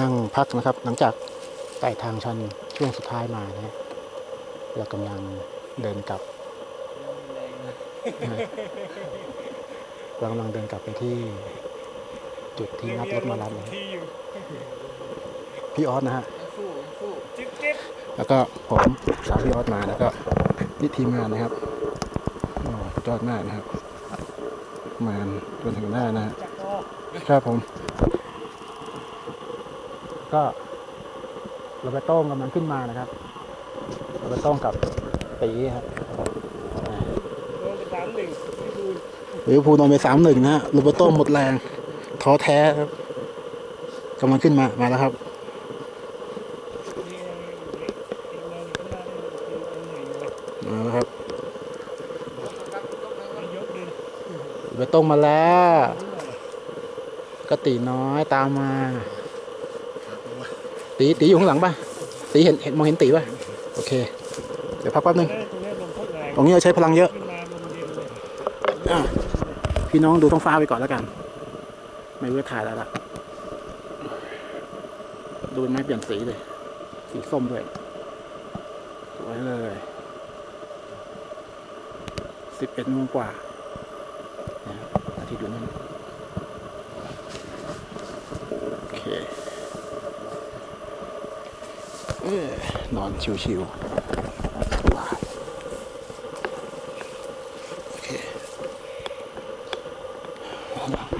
นั่งพักนะครับ หลังจากไต่ทางชันช่วงสุดท้ายมานะเรากำลังเดินกลับเรากำลังเดินกลับไปที่ จุดที่นัดรถมารับนะพี่ออสนะฮะแล้วก็ผมสาวพี่ออสมาแล้วก็นี่ทีมงานนะครับโอ้สุดยอดมากนะครับ มาจนถึงหน้านะฮะ ครับผม ก็โรเบร์โต้กำลังขึ้นมานะครับโรเบร์โต้กับตีครับโดนไปสามหนึ่งที่ดูลิเวอร์พูลโดนไปสามหนึ่งนะฮะโรเบร์โต้หมดแรงท้อแท้ครับกำลังขึ้นมามาแล้วครับที่เด็กเด็กเราข้างหน้านี่คืออันหนึ่งเลยมาแล้วครับไม่ยกดึงโรเบร์โต้มาแล้ว ก็ตีน้อยตามมา ตีตีอยู่ข้างหลังป่ะตีเห็นเห็นมองเห็นตีป่ะโอเค เดี๋ยวพักแป๊บนึงตรงนี้ลมพัดแรงตรงนี้เราใช้พลังเยอะอะพี่น้องดูท้องฟ้าไปก่อนแล้วกัน ไม่รู้จะถ่ายแล้วล่ะ ดูเป็นไม้เปลี่ยนสีเลย สีส้มด้วยสวยเลยสิบเอ็ดโมงกว่านะครับอาทิตย์อยู่นั่น 何ー、なちゅうしよう。う。OK。